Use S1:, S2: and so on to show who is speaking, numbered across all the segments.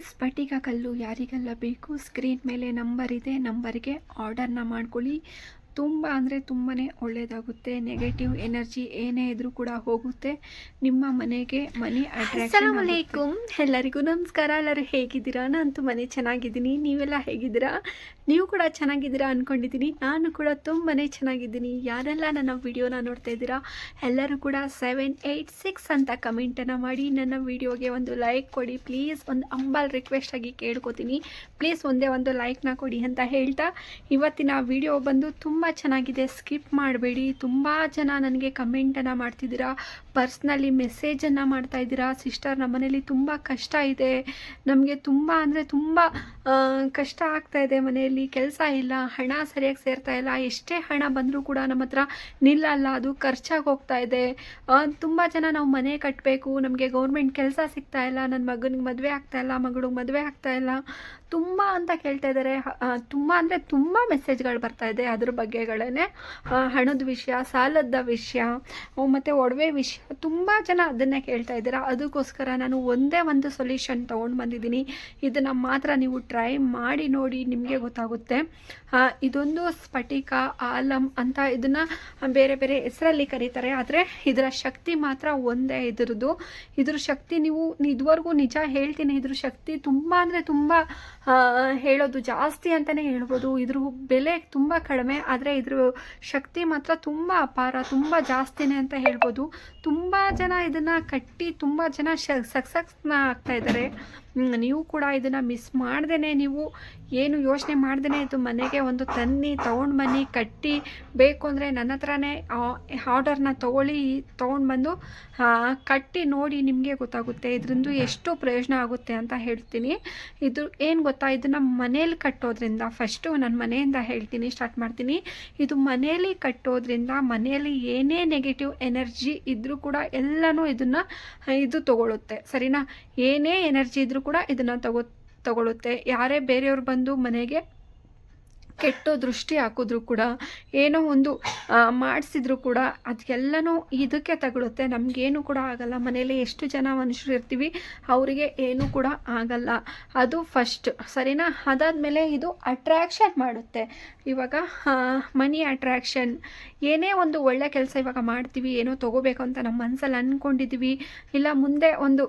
S1: ಸ್ಫಟಿಕ ಕಲ್ಲು ಯಾರಿಗೆಲ್ಲ ಬೇಕು ಸ್ಕ್ರೀನ್ ಮೇಲೆ ನಂಬರ್ ಇದೆ ನಂಬರ್ಗೆ ಆರ್ಡರ್ನ ಮಾಡ್ಕೊಳ್ಳಿ. ತುಂಬ ಅಂದರೆ ತುಂಬಾ ಒಳ್ಳೆಯದಾಗುತ್ತೆ ನೆಗೆಟಿವ್ ಎನರ್ಜಿ ಏನೇ ಇದ್ರೂ ಕೂಡ ಹೋಗುತ್ತೆ. ನಿಮ್ಮ ಮನೆಗೆ ಮನಿ
S2: ಅಲೈಕುಮ್ ಎಲ್ಲರಿಗೂ ನಮಸ್ಕಾರ. ಎಲ್ಲರೂ ಹೇಗಿದ್ದೀರಾ? ನಾನು ತುಂಬಾ ಚೆನ್ನಾಗಿದ್ದೀನಿ. ನೀವೆಲ್ಲ ಹೇಗಿದ್ದೀರಾ? ನೀವು ಕೂಡ ಚೆನ್ನಾಗಿದ್ದೀರಾ ಅಂದ್ಕೊಂಡಿದ್ದೀನಿ ನಾನು ಕೂಡ ತುಂಬಾ ಚೆನ್ನಾಗಿದ್ದೀನಿ. ಯಾರೆಲ್ಲ ನನ್ನ ವಿಡಿಯೋನ ನೋಡ್ತಾ ಇದ್ದೀರಾ ಎಲ್ಲರೂ ಕೂಡ ಸೆವೆನ್ ಏಯ್ಟ್ ಸಿಕ್ಸ್ ಅಂತ ಕಮೆಂಟನ್ನು ಮಾಡಿ. ನನ್ನ ವಿಡಿಯೋಗೆ ಒಂದು ಲೈಕ್ ಕೊಡಿ. ಪ್ಲೀಸ್ ಒಂದು ಅಂಬಲ್ ರಿಕ್ವೆಸ್ಟ್ ಆಗಿ ಕೇಳ್ಕೊತೀನಿ. ಪ್ಲೀಸ್ ಒಂದೇ ಒಂದು ಲೈಕ್ನ ಕೊಡಿ ಅಂತ ಹೇಳ್ತಾ. ಇವತ್ತಿನ ವಿಡಿಯೋ ಬಂದು ತುಂಬ ಚೆನ್ನಾಗಿದೆ, ಸ್ಕಿಪ್ ಮಾಡಬೇಡಿ. ತುಂಬ ಜನ ನನಗೆ ಕಮೆಂಟನ್ನು ಮಾಡ್ತಿದ್ದೀರಾ, ಪರ್ಸ್ನಲಿ ಮೆಸೇಜನ್ನು ಮಾಡ್ತಾ ಇದ್ದೀರಾ. ಸಿಸ್ಟರ್ ನಮ್ಮ ಮನೇಲಿ ತುಂಬ ಕಷ್ಟ ಇದೆ. ನಮಗೆ ತುಂಬ ಅಂದರೆ ತುಂಬ ಕಷ್ಟ ಆಗ್ತಾ ಇದೆ ಮನೆಯಲ್ಲಿ. ಕೆಲಸ ಇಲ್ಲ, ಹಣ ಸರಿಯಾಗಿ ಸೇರ್ತಾ ಇಲ್ಲ. ಎಷ್ಟೇ ಹಣ ಬಂದರೂ ಕೂಡ ನಮ್ಮ ಹತ್ರ ನಿಲ್ಲಲ್ಲ, ಅದು ಖರ್ಚಾಗಿ ಹೋಗ್ತಾ ಇದೆ. ತುಂಬ ಜನ ನಾವು ಮನೆ ಕಟ್ಟಬೇಕು ನಮಗೆ ಗೌರ್ಮೆಂಟ್ ಕೆಲಸ ಸಿಗ್ತಾ ಇಲ್ಲ. ನನ್ನ ಮಗನಿಗೆ ಮದುವೆ ಆಗ್ತಾ ಇಲ್ಲ, ಮಗಳಿಗೆ ಮದುವೆ ಆಗ್ತಾ ಇಲ್ಲ. ತುಂಬ ಅಂತ ಕೇಳ್ತಾ ಇದ್ದಾರೆ. ತುಂಬ ಅಂದರೆ ತುಂಬ ಮೆಸೇಜ್ಗಳು ಬರ್ತಾ ಇದೆ. ಅದ್ರ ಬಗ್ಗೆಗಳೇ ಹಣದ ವಿಷಯ, ಸಾಲದ ವಿಷಯ ಮತ್ತು ಒಡವೆ ವಿಷಯ, ತುಂಬ ಜನ ಅದನ್ನೇ ಕೇಳ್ತಾ ಇದ್ದೀರಾ. ಅದಕ್ಕೋಸ್ಕರ ನಾನು ಒಂದೇ ಒಂದು ಸೊಲ್ಯೂಷನ್ ತೊಗೊಂಡು ಬಂದಿದ್ದೀನಿ. ಇದನ್ನು ಮಾತ್ರ ನೀವು ಟ್ರೈ ಮಾಡಿ ನೋಡಿ ನಿಮಗೆ ಗೊತ್ತಾಗುತ್ತೆ. ಇದೊಂದು ಸ್ಫಟಿಕ, ಆಲಂ ಅಂತ ಇದನ್ನು ಬೇರೆ ಬೇರೆ ಹೆಸರಲ್ಲಿ ಕರೀತಾರೆ. ಆದರೆ ಇದರ ಶಕ್ತಿ ಮಾತ್ರ ಒಂದೇ ಇದ್ರದ್ದು. ಇದ್ರ ಶಕ್ತಿ ನೀವು ಇದುವರೆಗೂ ನಿಜ ಹೇಳ್ತೀನಿ. ಇದ್ರ ಶಕ್ತಿ ತುಂಬ ಅಂದರೆ ತುಂಬ ಹೇಳೋದು ಜಾಸ್ತಿ ಅಂತಲೇ ಹೇಳ್ಬೋದು. ಇದ್ರ ಬೆಲೆ ತುಂಬ ಕಡಿಮೆ. ಆದರೆ ಇದ್ರ ಶಕ್ತಿ ಮಾತ್ರ ತುಂಬ ಅಪಾರ, ತುಂಬ ಜಾಸ್ತಿನೇ ಅಂತ ಹೇಳ್ಬೋದು. ತುಂಬ ಜನ ಇದನ್ನು ಕಟ್ಟಿ ತುಂಬ ಜನ ಸಕ್ಸಸ್ನ ಆಗ್ತಾ ಇದ್ದಾರೆ ನೀವು ಕೂಡ ಇದನ್ನು ಮಿಸ್ ಮಾಡ್ದೇ ನೀವು. ಏನು ಯೋಚನೆ ಮಾಡ್ದೇ ಇದು ಮನೆಗೆ ಒಂದು ತನ್ನಿ, ತೊಗೊಂಡು ಬನ್ನಿ, ಕಟ್ಟಿ ಬೇಕು ಅಂದರೆ ನನ್ನ ಹತ್ರನೇ ಆರ್ಡರ್ನ ತೊಗೊಳ್ಳಿ, ತೊಗೊಂಡು ಬಂದು ಕಟ್ಟಿ ನೋಡಿ ನಿಮಗೆ ಗೊತ್ತಾಗುತ್ತೆ. ಇದರಿಂದ ಎಷ್ಟು ಪ್ರಯೋಜನ ಆಗುತ್ತೆ ಅಂತ ಹೇಳ್ತೀನಿ. ಇದು ಏನು ಗೊತ್ತಾ? ಇದನ್ನು ಮನೇಲಿ ಕಟ್ಟೋದ್ರಿಂದ ಫಸ್ಟು ನನ್ನ ಮನೆಯಿಂದ ಹೇಳ್ತೀನಿ ಸ್ಟಾರ್ಟ್ ಮಾಡ್ತೀನಿ. ಇದು ಮನೆಯಲ್ಲಿ ಕಟ್ಟೋದ್ರಿಂದ ಮನೆಯಲ್ಲಿ ಏನೇ ನೆಗೆಟಿವ್ ಎನರ್ಜಿ ಇದ್ದರೂ ಕೂಡ ಎಲ್ಲನೂ ಇದನ್ನು, ಇದು ತಗೊಳುತ್ತೆ. ಸರಿನಾ? ಏನೇ ಎನರ್ಜಿ ಇದ್ದರೂ ಕೂಡ ಇದನ್ನು ತಗೋ ತಗೊಳುತ್ತೆ ಯಾರೇ ಬೇರೆಯವ್ರು ಬಂದು ಮನೆಗೆ ಕೆಟ್ಟ ದೃಷ್ಟಿ ಹಾಕಿದ್ರು ಕೂಡ, ಏನೋ ಒಂದು ಮಾಡಿಸಿದ್ರು ಕೂಡ ಅದಕ್ಕೆಲ್ಲನೂ ಇದಕ್ಕೆ ತಗೊಳುತ್ತೆ. ನಮಗೇನು ಕೂಡ ಆಗಲ್ಲ. ಮನೇಲಿ ಎಷ್ಟು ಜನ ಮನುಷ್ಯರು ಇರ್ತೀವಿ, ಅವರಿಗೆ ಏನೂ ಕೂಡ ಆಗಲ್ಲ. ಅದು ಫಸ್ಟ್ ಸರಿನಾ? ಅದಾದಮೇಲೆ ಇದು ಅಟ್ರ್ಯಾಕ್ಷನ್ ಮಾಡುತ್ತೆ. ಇವಾಗ ಮನಿ ಅಟ್ರ್ಯಾಕ್ಷನ್ ಏನೇ ಒಂದು ಒಳ್ಳೆ ಕೆಲಸ ಇವಾಗ ಮಾಡ್ತೀವಿ, ಏನೋ ತೊಗೋಬೇಕು ಅಂತ ನಮ್ಮ ಮನಸ್ಸಲ್ಲಿ ಅಂದ್ಕೊಂಡಿದ್ದೀವಿ ಇಲ್ಲ ಮುಂದೆ ಒಂದು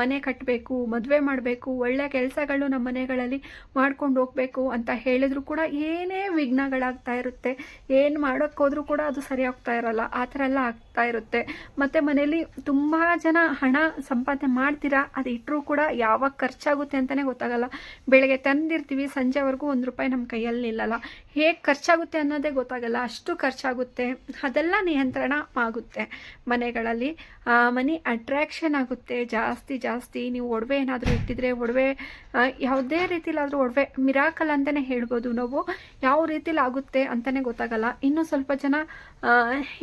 S2: ಮನೆ ಕಟ್ಟಬೇಕು ಮದುವೆ ಮಾಡಬೇಕು, ಒಳ್ಳೆ ಕೆಲಸಗಳು ನಮ್ಮ ಮನೆಗಳಲ್ಲಿ ಮಾಡ್ಕೊಂಡು ಹೋಗಬೇಕು ಅಂತ ಹೇಳಿದ್ರು ಕೂಡ ಏನೇ ವಿಘ್ನಗಳಾಗ್ತಾ ಇರುತ್ತೆ, ಏನು ಮಾಡೋಕ್ಕೋದ್ರೂ ಕೂಡ ಅದು ಸರಿ ಹೋಗ್ತಾ ಇರಲ್ಲ, ಆ ಥರ ಎಲ್ಲ ಆಗ್ತಾ ಇರುತ್ತೆ. ಮತ್ತು ಮನೇಲಿ ತುಂಬ ಜನ ಹಣ ಸಂಪಾದನೆ ಮಾಡ್ತೀರಾ, ಅದು ಇಟ್ಟರೂ ಕೂಡ ಯಾವಾಗ ಖರ್ಚಾಗುತ್ತೆ ಅಂತಲೇ ಗೊತ್ತಾಗಲ್ಲ. ಬೆಳಗ್ಗೆ ತಂದಿರ್ತೀವಿ, ಸಂಜೆವರೆಗೂ ಒಂದು ರೂಪಾಯಿ ನಮ್ಮ ಕೈಯಲ್ಲಿ ನಿಲ್ಲಲ್ಲ. ಹೇಗೆ ಖರ್ಚಾಗುತ್ತೆ ಅನ್ನೋದೇ ಗೊತ್ತಾಗಲ್ಲ. ಅಷ್ಟು ಖರ್ಚಾಗುತ್ತೆ. ಅದೆಲ್ಲ ನಿಯಂತ್ರಣ ಆಗುತ್ತೆ ಮನೆಗಳಲ್ಲಿ. ಮನಿ ಅಟ್ರ್ಯಾಕ್ಷನ್ ಆಗುತ್ತೆ. ಜಾಸ್ತಿ ಜಾಸ್ತಿ. ನೀವು ಒಡವೆ ಏನಾದರೂ ಇಟ್ಟಿದ್ರೆ ಒಡವೆ ಯಾವುದೇ ರೀತಿಲಾದರೂ ಒಡವೆ ಮಿರಾಕಲ್ ಅಂತಲೇ ಹೇಳ್ಬೋದು ನಾವು. ಯಾವ ರೀತಿಲಿ ಆಗುತ್ತೆ ಅಂತಲೇ ಗೊತ್ತಾಗಲ್ಲ. ಇನ್ನೂ ಸ್ವಲ್ಪ ಜನ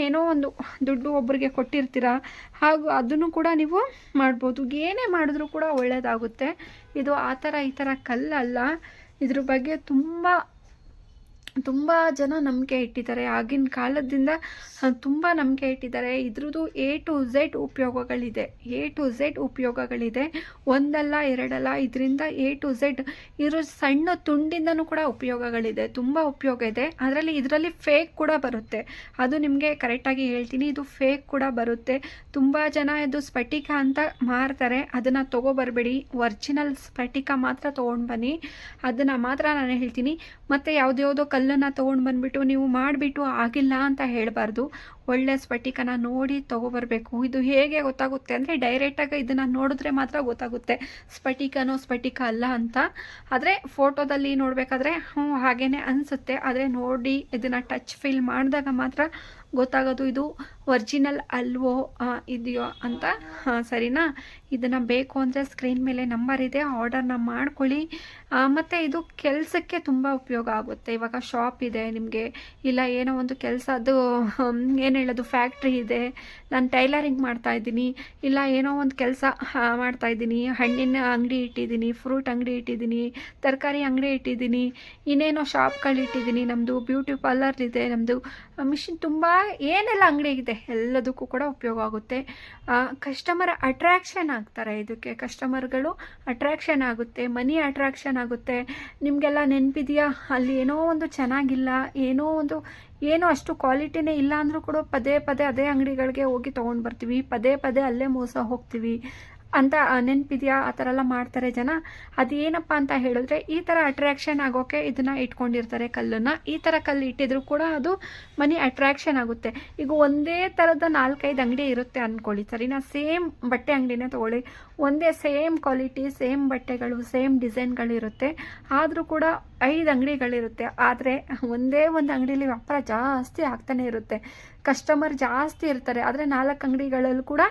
S2: ಏನೋ ಒಂದು ದುಡ್ಡು ಒಬ್ಬರಿಗೆ ಕೊಟ್ಟಿರ್ತೀರ, ಹಾಗೂ ಅದನ್ನು ಕೂಡ ನೀವು ಮಾಡ್ಬೋದು. ಏನೇ ಮಾಡಿದ್ರೂ ಕೂಡ ಒಳ್ಳೆಯದಾಗುತ್ತೆ ಇದು ಆ ಥರ, ಈ ಥರ ಕಲ್ಲಲ್ಲ. ಇದ್ರ ಬಗ್ಗೆ ತುಂಬ ತುಂಬ ಜನ ನಂಬಿಕೆ ಇಟ್ಟಿದ್ದಾರೆ. ಆಗಿನ ಕಾಲದಿಂದ ತುಂಬ ನಂಬಿಕೆ ಇಟ್ಟಿದ್ದಾರೆ. ಇದ್ರದ್ದು ಎ ಟು ಝೆಡ್ ಉಪಯೋಗಗಳಿದೆ. ಎ ಟು ಝೆಡ್ ಉಪಯೋಗಗಳಿದೆ. ಒಂದಲ್ಲ, ಎರಡಲ್ಲ, ಇದರಿಂದ ಎ ಟು ಝೆಡ್ ಇದ್ರ ಸಣ್ಣ ತುಂಡಿಂದನೂ ಕೂಡ ಉಪಯೋಗಗಳಿದೆ. ತುಂಬ ಉಪಯೋಗ ಇದೆ. ಅದರಲ್ಲಿ ಇದರಲ್ಲಿ ಫೇಕ್ ಕೂಡ ಬರುತ್ತೆ. ಅದು ನಿಮಗೆ ಕರೆಕ್ಟಾಗಿ ಹೇಳ್ತೀನಿ. ಇದು ಫೇಕ್ ಕೂಡ ಬರುತ್ತೆ. ತುಂಬ ಜನ ಇದು ಸ್ಫಟಿಕ ಅಂತ ಮಾರ್ತಾರೆ. ಅದನ್ನು ತೊಗೊಬರ್ಬೇಡಿ. ಒರಿಜಿನಲ್ ಸ್ಫಟಿಕ ಮಾತ್ರ ತೊಗೊಂಡು ಬನ್ನಿ. ಅದನ್ನು ಮಾತ್ರ ನಾನು ಹೇಳ್ತೀನಿ. ಮತ್ತು ಯಾವುದ್ಯಾವುದೋ ಕಲ್ಲನ್ನು ತೊಗೊಂಡು ಬಂದುಬಿಟ್ಟು ನೀವು ಮಾಡಿಬಿಟ್ಟು ಆಗಿಲ್ಲ ಅಂತ ಹೇಳಬಾರ್ದು. ಒಳ್ಳೆ ಸ್ಫಟಿಕನ ನೋಡಿ ತೊಗೊಬರ್ಬೇಕು. ಇದು ಹೇಗೆ ಗೊತ್ತಾಗುತ್ತೆ ಅಂದರೆ ಡೈರೆಕ್ಟಾಗಿ ಇದನ್ನು ನೋಡಿದ್ರೆ ಮಾತ್ರ ಗೊತ್ತಾಗುತ್ತೆ. ಸ್ಫಟಿಕನೋ ಸ್ಫಟಿಕ ಅಲ್ಲ ಅಂತ. ಆದರೆ ಫೋಟೋದಲ್ಲಿ ನೋಡಬೇಕಾದ್ರೆ ಹ್ಞೂ ಹಾಗೇ ಅನಿಸುತ್ತೆ. ಆದರೆ ನೋಡಿ ಇದನ್ನು ಟಚ್ ಫೀಲ್ ಮಾಡಿದಾಗ ಮಾತ್ರ ಗೊತ್ತಾಗೋದು ಇದು ಒರಿಜಿನಲ್ ಅಲ್ವೋ ಇದೆಯೋ ಅಂತ. ಸರಿನಾ? ಇದನ್ನು ಬೇಕು ಅಂದರೆ ಸ್ಕ್ರೀನ್ ಮೇಲೆ ನಂಬರ್ ಇದೆ. ಆರ್ಡರ್ನ ಮಾಡ್ಕೊಳ್ಳಿ. ಮತ್ತು ಇದು ಕೆಲಸಕ್ಕೆ ತುಂಬ ಉಪಯೋಗ ಆಗುತ್ತೆ. ಇವಾಗ ಶಾಪ್ ಇದೆ ನಿಮಗೆ. ಇಲ್ಲ ಏನೋ ಒಂದು ಕೆಲಸ, ಅದು ಏನು ಹೇಳೋದು ಫ್ಯಾಕ್ಟ್ರಿ ಇದೆ, ನಾನು ಟೈಲರಿಂಗ್ ಮಾಡ್ತಾ ಇದ್ದೀನಿ, ಇಲ್ಲ ಏನೋ ಒಂದು ಕೆಲಸ ಮಾಡ್ತಾ ಇದ್ದೀನಿ, ಹಣ್ಣಿನ ಅಂಗಡಿ ಇಟ್ಟಿದ್ದೀನಿ ಫ್ರೂಟ್ ಅಂಗಡಿ ಇಟ್ಟಿದ್ದೀನಿ, ತರಕಾರಿ ಅಂಗಡಿ ಇಟ್ಟಿದ್ದೀನಿ, ಇನ್ನೇನೋ ಶಾಪ್ಗಳು ಇಟ್ಟಿದ್ದೀನಿ ನಮ್ಮದು ಬ್ಯೂಟಿ ಪಾರ್ಲರ್ ಇದೆ ನಮ್ಮದು ಮಿಷಿನ್ ತುಂಬ ಏನೆಲ್ಲ ಅಂಗಡಿ ಇದೆ, ಎಲ್ಲದಕ್ಕೂ ಕೂಡ ಉಪಯೋಗ ಆಗುತ್ತೆ. ಕಸ್ಟಮರ್ ಅಟ್ರ್ಯಾಕ್ಷನ್ ಆಗ್ತಾರೆ ಇದಕ್ಕೆ ಕಸ್ಟಮರ್ಗಳು ಅಟ್ರ್ಯಾಕ್ಷನ್ ಆಗುತ್ತೆ ಮನಿ ಅಟ್ರ್ಯಾಕ್ಷನ್ ಆಗುತ್ತೆ. ನಿಮಗೆಲ್ಲ ನೆನಪಿದೆಯಾ? ಅಲ್ಲಿ ಏನೋ ಒಂದು ಚೆನ್ನಾಗಿಲ್ಲ, ಏನೋ ಒಂದು ಏನೋ ಅಷ್ಟು ಕ್ವಾಲಿಟಿನೇ ಇಲ್ಲ ಅಂದರೂ ಕೂಡ ಪದೇ ಪದೇ ಅದೇ ಅಂಗಡಿಗಳಿಗೆ ಹೋಗಿ ತೊಗೊಂಡು ಬರ್ತೀವಿ. ಪದೇ ಪದೇ ಅಲ್ಲೇ ಮೋಸ ಹೋಗ್ತೀವಿ. ಅಂತ ನೆನಪಿದೆಯಾ? ಆ ಥರ ಎಲ್ಲ ಮಾಡ್ತಾರೆ ಜನ. ಅದೇನಪ್ಪ ಅಂತ ಹೇಳಿದ್ರೆ, ಈ ಥರ ಅಟ್ರ್ಯಾಕ್ಷನ್ ಆಗೋಕ್ಕೆ ಇದನ್ನು ಇಟ್ಕೊಂಡಿರ್ತಾರೆ ಕಲ್ಲನ್ನು. ಈ ಥರ ಕಲ್ಲು ಇಟ್ಟಿದ್ರು ಕೂಡ ಅದು ಮನಿ ಅಟ್ರ್ಯಾಕ್ಷನ್ ಆಗುತ್ತೆ. ಈಗ ಒಂದೇ ಥರದ ನಾಲ್ಕೈದು ಅಂಗಡಿ ಇರುತ್ತೆ ಅಂದ್ಕೊಳ್ಳಿ ಸರಿನಾ? ಸೇಮ್ ಬಟ್ಟೆ ಅಂಗಡಿನೇ ತೊಗೊಳ್ಳಿ. ಒಂದೇ ಸೇಮ್ ಕ್ವಾಲಿಟಿ ಸೇಮ್ ಬಟ್ಟೆಗಳು, ಸೇಮ್ ಡಿಸೈನ್ಗಳಿರುತ್ತೆ ಆದರೂ ಕೂಡ ಐದು ಅಂಗಡಿಗಳಿರುತ್ತೆ ಆದರೆ ಒಂದೇ ಒಂದು ಅಂಗಡಿಯಲ್ಲಿ ವ್ಯಾಪಾರ ಜಾಸ್ತಿ ಆಗ್ತಾನೆ ಇರುತ್ತೆ. ಕಸ್ಟಮರ್ ಜಾಸ್ತಿ ಇರ್ತಾರೆ. ಆದರೆ ನಾಲ್ಕು ಅಂಗಡಿಗಳಲ್ಲೂ ಕೂಡ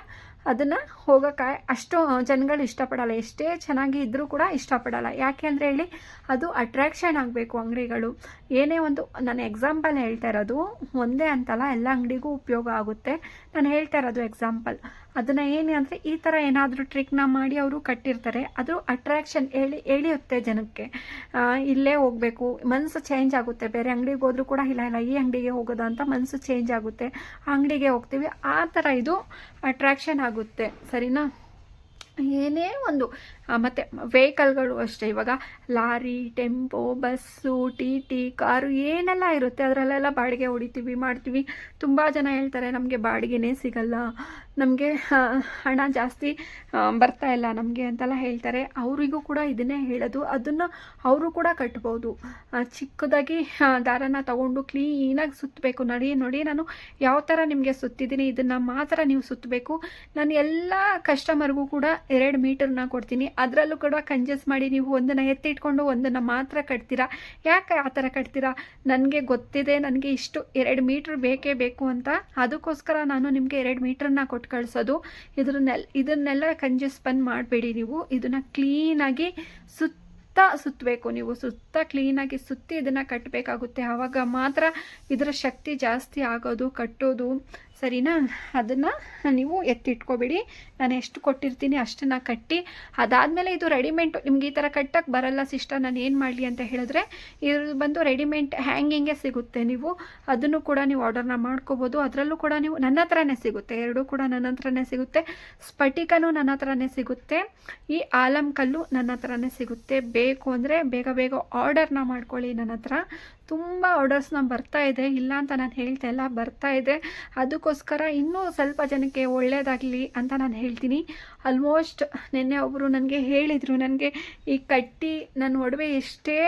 S2: ಅದನ್ನು ಹೋಗೋಕ್ಕೆ ಅಷ್ಟು ಜನಗಳು ಇಷ್ಟಪಡಲ್ಲ. ಎಷ್ಟೇ ಚೆನ್ನಾಗಿ ಇದ್ದರೂ ಕೂಡ ಇಷ್ಟಪಡಲ್ಲ. ಯಾಕೆ ಅಂದರೆ ಹೇಳಿ, ಅದು ಅಟ್ರ್ಯಾಕ್ಷನ್ ಆಗಬೇಕು ಅಂಗಡಿಗಳು. ಏನೇ ಒಂದು, ನಾನು ಎಕ್ಸಾಂಪಲ್ ಹೇಳ್ತಾ ಇರೋದು, ಒಂದೇ ಅಂತಲ್ಲ, ಎಲ್ಲ ಅಂಗಡಿಗೂ ಉಪಯೋಗ ಆಗುತ್ತೆ. ನಾನು ಹೇಳ್ತಾ ಇರೋದು ಎಕ್ಸಾಂಪಲ್ ಅದನ್ನು ಏನು ಅಂದರೆ ಈ ಥರ ಏನಾದರೂ ಟ್ರಿಕ್ನ ಮಾಡಿ ಅವರು ಕಟ್ಟಿರ್ತಾರೆ. ಅದು ಅಟ್ರಾಕ್ಷನ್ ಹೇಳಿ ಎಳಿಯುತ್ತೆ ಜನಕ್ಕೆ. ಇಲ್ಲೇ ಹೋಗಬೇಕು ಮನಸ್ಸು ಚೇಂಜ್ ಆಗುತ್ತೆ. ಬೇರೆ ಅಂಗಡಿಗೆ ಹೋದರೂ ಕೂಡ ಇಲ್ಲ ಇಲ್ಲ, ಈ ಅಂಗಡಿಗೆ ಹೋಗೋದು ಅಂತ ಮನಸ್ಸು ಚೇಂಜ್ ಆಗುತ್ತೆ. ಆ ಅಂಗಡಿಗೆ ಹೋಗ್ತೀವಿ, ಆ ಥರ ಇದು ಅಟ್ರಾಕ್ಷನ್ ಆಗುತ್ತೆ. ಸರಿನಾ? ಏನೇ ಒಂದು ಮತ್ತೆ ವೆಹಿಕಲ್ಗಳು ಅಷ್ಟೇ. ಇವಾಗ lorry, tempo, bus, T T, car ಏನೆಲ್ಲ ಇರುತ್ತೆ, ಅದರಲ್ಲೆಲ್ಲ ಬಾಡಿಗೆ ಹೊಡಿತೀವಿ, ಮಾಡ್ತೀವಿ. ತುಂಬ ಜನ ಹೇಳ್ತಾರೆ, ನಮಗೆ ಬಾಡಿಗೆನೇ ಸಿಗಲ್ಲ, ನಮಗೆ ಹಣ ಜಾಸ್ತಿ ಬರ್ತಾ ಇಲ್ಲ ನಮಗೆ ಅಂತೆಲ್ಲ ಹೇಳ್ತಾರೆ. ಅವರಿಗೂ ಕೂಡ ಇದನ್ನೇ ಹೇಳೋದು. ಅದನ್ನು ಅವರು ಕೂಡ ಕಟ್ಬೋದು. ಚಿಕ್ಕದಾಗಿ ದಾರನ ತಗೊಂಡು ಕ್ಲೀನಾಗಿ ಸುತ್ತಬೇಕು. ನೋಡಿ ನೋಡಿ, ನಾನು ಯಾವ ಥರ ನಿಮಗೆ ಸುತ್ತಿದ್ದೀನಿ, ಇದನ್ನು ಮಾತ್ರ ನೀವು ಸುತ್ತಬೇಕು. ನಾನು ಎಲ್ಲ ಕಸ್ಟಮರ್ಗೂ ಕೂಡ ಎರಡು ಮೀಟರ್ನ ಕೊಡ್ತೀನಿ. ಅದರಲ್ಲೂ ಕೂಡ ಕಂಜಸ್ ಮಾಡಿ ನೀವು ಒಂದನ್ನು ಎತ್ತಿಟ್ಕೊಂಡು ಒಂದನ್ನು ಮಾತ್ರ ಕಟ್ತೀರಾ? ಯಾಕೆ ಆ ಥರ ಕಟ್ತೀರಾ? ನನಗೆ ಗೊತ್ತಿದೆ, ನನಗೆ ಇಷ್ಟು ಎರಡು ಮೀಟ್ರ್ ಬೇಕೇ ಬೇಕು ಅಂತ. ಅದಕ್ಕೋಸ್ಕರ ನಾನು ನಿಮಗೆ ಎರಡು ಮೀಟ್ರನ್ನ ಕೊಟ್ಟು ಕಳಿಸೋದು. ಇದನ್ನೆಲ್ಲ ಇದನ್ನೆಲ್ಲ ಕಂಜಸ್ ಬಂದ್ ಮಾಡಬೇಡಿ ನೀವು. ಇದನ್ನು ಕ್ಲೀನಾಗಿ ಸುತ್ತ ಸುತ್ತಬೇಕು ನೀವು. ಸುತ್ತ ಕ್ಲೀನಾಗಿ ಸುತ್ತಿ ಇದನ್ನು ಕಟ್ಟಬೇಕಾಗುತ್ತೆ ಆವಾಗ ಮಾತ್ರ ಇದರ ಶಕ್ತಿ ಜಾಸ್ತಿ ಆಗೋದು, ಕಟ್ಟೋದು ಸರಿನಾ? ಅದನ್ನು ನೀವು ಎತ್ತಿಟ್ಕೊಬೇಡಿ. ನಾನು ಎಷ್ಟು ಕೊಟ್ಟಿರ್ತೀನಿ ಅಷ್ಟನ್ನು ಕಟ್ಟಿ, ಅದಾದಮೇಲೆ ಇದು ರೆಡಿಮೆಂಟ್ ನಿಮ್ಗೆ ಈ ಥರ ಕಟ್ಟಕ್ಕೆ ಬರಲ್ಲ ಸಿಸ್ಟರ್, ನಾನು ಏನು ಮಾಡಲಿ ಅಂತ ಹೇಳಿದ್ರೆ ಇದ್ರ ಬಂದು ರೆಡಿಮೆಂಟ್ ಹ್ಯಾಂಗಿಂಗೆ ಸಿಗುತ್ತೆ ನೀವು. ಅದನ್ನು ಕೂಡ ನೀವು ಆರ್ಡರ್ನ ಮಾಡ್ಕೋಬೋದು. ಅದರಲ್ಲೂ ಕೂಡ ನೀವು ನನ್ನ ಹತ್ರನೇ ಸಿಗುತ್ತೆ. ಎರಡೂ ಕೂಡ ನನ್ನ ಹತ್ರನೇ ಸಿಗುತ್ತೆ. ಸ್ಫಟಿಕನೂ ನನ್ನ ಹತ್ರನೇ ಸಿಗುತ್ತೆ. ಈ ಆಲಂ ಕಲ್ಲು ನನ್ನ ಹತ್ರನೇ ಸಿಗುತ್ತೆ. ಬೇಕು ಅಂದರೆ ಬೇಗ ಬೇಗ ಆರ್ಡರ್ನ ಮಾಡ್ಕೊಳ್ಳಿ ನನ್ನ ಹತ್ರ. ತುಂಬ ಆರ್ಡರ್ಸ್ನ ಬರ್ತಾ ಇದೆ. ಇಲ್ಲ ಅಂತ ನಾನು ಹೇಳ್ತಾ ಇಲ್ಲ ಬರ್ತಾ ಇದೆ. ಅದಕ್ಕೋಸ್ಕರ ಇನ್ನೂ ಸ್ವಲ್ಪ ಜನಕ್ಕೆ ಒಳ್ಳೆಯದಾಗಲಿ ಅಂತ ನಾನು ಹೇಳ್ತೀನಿ. ಆಲ್ಮೋಸ್ಟ್ ನಿನ್ನೆ ಒಬ್ಬರು ನನಗೆ ಹೇಳಿದರು, ನನಗೆ ಈ ಕಟ್ಟಿ ನನ್ನ ಒಡವೆ ಎಷ್ಟೇ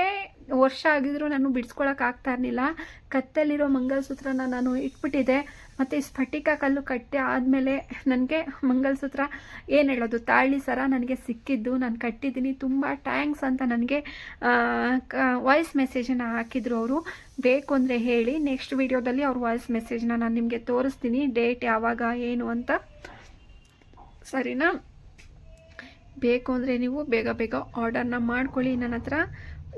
S2: ವರ್ಷ ಆಗಿದ್ರೂ ನಾನು ಬಿಡಿಸ್ಕೊಳಕ್ಕೆ ಆಗ್ತಾ ಇರಲಿಲ್ಲ. ಕತ್ತಲ್ಲಿರೋ ಮಂಗಲಸೂತ್ರನ ನಾನು ಇಟ್ಬಿಟ್ಟಿದ್ದೆ. ಮತ್ತು ಸ್ಫಟಿಕ ಕಲ್ಲು ಕಟ್ಟಿ ಆದಮೇಲೆ ನನಗೆ ಮಂಗಲಸೂತ್ರ ಏನು ಹೇಳೋದು? ತಾಳಿ ಸರ ನನಗೆ ಸಿಕ್ಕಿದ್ದು. ನಾನು ಕಟ್ಟಿದ್ದೀನಿ. ತುಂಬ ಟ್ಯಾಂಕ್ಸ್ ಅಂತ ನನಗೆ ವಾಯ್ಸ್ ಮೆಸೇಜನ್ನು ಹಾಕಿದ್ರು ಅವರು. ಬೇಕು ಅಂದರೆ ಹೇಳಿ. ನೆಕ್ಸ್ಟ್ ವಿಡಿಯೋದಲ್ಲಿ ಅವ್ರ ವಾಯ್ಸ್ ಮೆಸೇಜ್ನ ನಾನು ನಿಮಗೆ ತೋರಿಸ್ತೀನಿ. ಡೇಟ್ ಯಾವಾಗ, ಏನು ಅಂತ. ಸರಿನಾ? ಬೇಕು ಅಂದರೆ ನೀವು ಬೇಗ ಬೇಗ ಆರ್ಡರ್ನ ಮಾಡ್ಕೊಳ್ಳಿ ನನ್ನ ಹತ್ರ.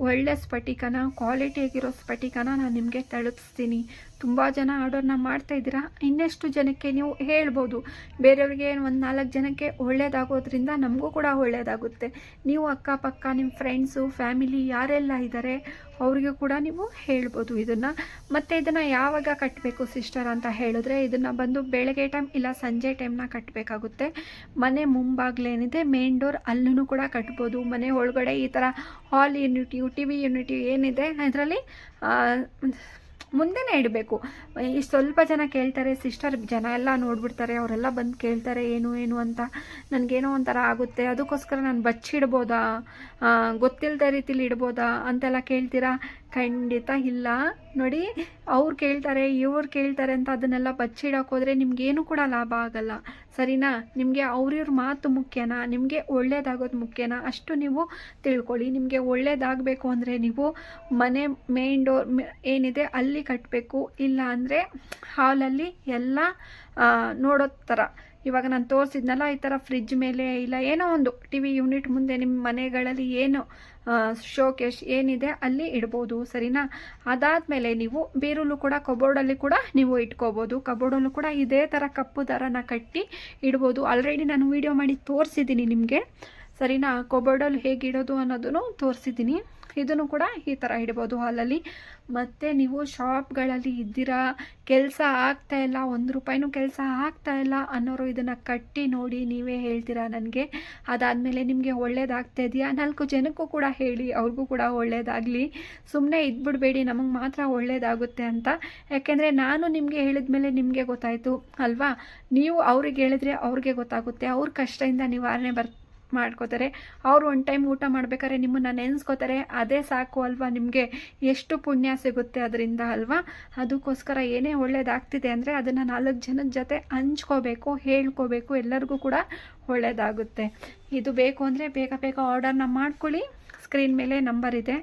S2: ಒಳ್ಳೆ ಸ್ಫಟಿಕನ ಕ್ವಾಲಿಟಿ ಆಗಿರೋ ಸ್ಫಟಿಕನ ನಾನು ನಿಮಗೆ ತಲುಪಿಸ್ತೀನಿ. ತುಂಬ ಜನ ಆರ್ಡರ್ನ ಮಾಡ್ತಾ ಇದ್ದೀರಾ? ಇನ್ನೆಷ್ಟು ಜನಕ್ಕೆ ನೀವು ಹೇಳ್ಬೋದು. ಬೇರೆಯವ್ರಿಗೆ ಒಂದು ನಾಲ್ಕು ಜನಕ್ಕೆ ಒಳ್ಳೆಯದಾಗೋದ್ರಿಂದ ನಮಗೂ ಕೂಡ ಒಳ್ಳೆಯದಾಗುತ್ತೆ ನೀವು ಅಕ್ಕಪಕ್ಕ ನಿಮ್ಮ ಫ್ರೆಂಡ್ಸು ಫ್ಯಾಮಿಲಿ ಯಾರೆಲ್ಲ ಇದ್ದಾರೆ ಅವರಿಗೂ ಕೂಡ ನೀವು ಹೇಳ್ಬೋದು ಇದನ್ನು. ಮತ್ತು ಇದನ್ನು ಯಾವಾಗ ಕಟ್ಟಬೇಕು ಸಿಸ್ಟರ್ ಅಂತ ಹೇಳಿದ್ರೆ, ಇದನ್ನು ಬಂದು ಬೆಳಗ್ಗೆ ಟೈಮ್ ಇಲ್ಲ ಸಂಜೆ ಟೈಮ್ನ ಕಟ್ಟಬೇಕಾಗುತ್ತೆ ಮನೆ ಮುಂಬಾಗ್ಲೇನಿದೆ ಮೇನ್ ಡೋರ್ ಅಲ್ಲೂ ಕೂಡ ಕಟ್ಬೋದು. ಮನೆ ಒಳಗಡೆ ಈ ಥರ hall unit T V, unit ಏನಿದೆ, ಅದರಲ್ಲಿ ಮುಂದೆನೇ ಇಡಬೇಕು. ಈ ಸ್ವಲ್ಪ ಜನ ಕೇಳ್ತಾರೆ, ಸಿಸ್ಟರ್ ಜನ ಎಲ್ಲ ನೋಡ್ಬಿಡ್ತಾರೆ, ಅವರೆಲ್ಲ ಬಂದು ಕೇಳ್ತಾರೆ, ಏನು ಏನು ಅಂತ. ನನಗೇನೋ ಒಂಥರ ಆಗುತ್ತೆ. ಅದಕ್ಕೋಸ್ಕರ ನಾನು ಬಚ್ಚಿಡ್ಬೋದಾ? ಗೊತ್ತಿಲ್ಲದ ರೀತಿಲಿ ಇಡ್ಬೋದಾ ಅಂತೆಲ್ಲ ಕೇಳ್ತೀರಾ? ಖಂಡಿತ ಇಲ್ಲ. ನೋಡಿ, ಅವ್ರು ಕೇಳ್ತಾರೆ, ಇವ್ರು ಕೇಳ್ತಾರೆ ಅಂತ ಅದನ್ನೆಲ್ಲ ಬಚ್ಚಿಡೋಕೋದ್ರೆ ನಿಮಗೇನು ಕೂಡ ಲಾಭ ಆಗಲ್ಲ. ಸರಿನಾ? ನಿಮಗೆ ಅವ್ರಿವ್ರ ಮಾತು ಮುಖ್ಯನಾ? ನಿಮಗೆ ಒಳ್ಳೇದಾಗೋದು ಮುಖ್ಯನಾ? ಅಷ್ಟು ನೀವು ತಿಳ್ಕೊಳ್ಳಿ. ನಿಮಗೆ ಒಳ್ಳೇದಾಗಬೇಕು ಅಂದರೆ ನೀವು ಮನೆ ಮೇನ್ ಡೋರ್ ಏನಿದೆ ಅಲ್ಲಿ ಕಟ್ಟಬೇಕು ಇಲ್ಲ ಅಂದರೆ ಹಾಲಲ್ಲಿ ಎಲ್ಲ ನೋಡೋ ಥರ ಇವಾಗ ನಾನು ತೋರಿಸಿದ್ನಲ್ಲ ಈ ಥರ ಫ್ರಿಜ್ ಮೇಲೆ ಇಲ್ಲ, ಏನೋ ಒಂದು ಟಿ ವಿ ಯೂನಿಟ್ ಮುಂದೆ ನಿಮ್ಮ ಮನೆಗಳಲ್ಲಿ ಏನು ಶೋಕೇಶ್ ಏನಿದೆ ಅಲ್ಲಿ ಇಡ್ಬೋದು, ಸರಿನಾ? ಅದಾದಮೇಲೆ ನೀವು ಬೀರಲ್ಲೂ ಕೂಡ ಕಬೋರ್ಡಲ್ಲಿ ಕೂಡ ನೀವು ಇಟ್ಕೋಬೋದು. ಕಬೋರ್ಡಲ್ಲೂ ಕೂಡ ಇದೇ ಥರ ಕಪ್ಪು ದರನ ಕಟ್ಟಿ ಇಡ್ಬೋದು. ಆಲ್ರೆಡಿ ನಾನು ವೀಡಿಯೋ ಮಾಡಿ ತೋರಿಸಿದ್ದೀನಿ ನಿಮಗೆ. ಸರಿನಾ? ಕಬೋರ್ಡಲ್ಲಿ ಹೇಗೆ ಇಡೋದು ಅನ್ನೋದನ್ನು ತೋರಿಸಿದ್ದೀನಿ. ಇದನ್ನು ಕೂಡ ಈ ಥರ ಇಡ್ಬೋದು ಹಾಲಲ್ಲಿ. ಮತ್ತು ನೀವು ಶಾಪ್ಗಳಲ್ಲಿ ಇದ್ದೀರಾ, ಕೆಲಸ ಆಗ್ತಾ ಇಲ್ಲ, ಒಂದು ರೂಪಾಯಿನೂ ಕೆಲಸ ಆಗ್ತಾ ಇಲ್ಲ ಅನ್ನೋರು ಇದನ್ನು ಕಟ್ಟಿ ನೋಡಿ ನೀವೇ ಹೇಳ್ತೀರಾ ನನಗೆ? ಅದಾದಮೇಲೆ ನಿಮಗೆ ಒಳ್ಳೇದಾಗ್ತಾ ಇದೆಯಾ? ನಾಲ್ಕು ಜನಕ್ಕೂ ಕೂಡ ಹೇಳಿ, ಅವ್ರಿಗೂ ಕೂಡ ಒಳ್ಳೇದಾಗಲಿ. ಸುಮ್ಮನೆ ಇದ್ಬಿಡಬೇಡಿ, ನಮಗೆ ಮಾತ್ರ ಒಳ್ಳೇದಾಗುತ್ತೆ ಅಂತ. ಯಾಕೆಂದರೆ ನಾನು ನಿಮಗೆ ಹೇಳಿದ ಮೇಲೆ ನಿಮಗೆ ಗೊತ್ತಾಯಿತು, ಅಲ್ವಾ? ನೀವು ಅವ್ರಿಗೆ ಹೇಳಿದ್ರೆ ಅವ್ರಿಗೆ ಗೊತ್ತಾಗುತ್ತೆ. ಅವ್ರ ಕಷ್ಟದಿಂದ ನಿವಾರಣೆ ಬರ್ ಮಾಡ್ಕೋತಾರೆ. ಅವ್ರು ಒನ್ ಟೈಮ್ ಊಟ ಮಾಡ್ಬೇಕಾದ್ರೆ ನಿಮ್ಮನ್ನು ನೆನೆಸ್ಕೋತಾರೆ. ಅದೇ ಸಾಕು ಅಲ್ವಾ ನಿಮಗೆ? ಎಷ್ಟು ಪುಣ್ಯ ಸಿಗುತ್ತೆ ಅದರಿಂದ ಅಲ್ವಾ? ಅದಕ್ಕೋಸ್ಕರ ಏನೇ ಒಳ್ಳೇದಾಗ್ತಿದೆ ಅಂದರೆ ಅದನ್ನು ನಾಲ್ಕು ಜನದ ಜೊತೆ ಹಂಚ್ಕೋಬೇಕು, ಹೇಳ್ಕೋಬೇಕು. ಎಲ್ಲರಿಗೂ ಕೂಡ ಒಳ್ಳೆಯದಾಗುತ್ತೆ ಇದು ಬೇಕು ಅಂದರೆ ಬೇಗ ಬೇಗ ಆರ್ಡರ್ನ ಮಾಡ್ಕೊಳ್ಳಿ. ಸ್ಕ್ರೀನ್ ಮೇಲೆ ನಂಬರ್ ಇದೆ.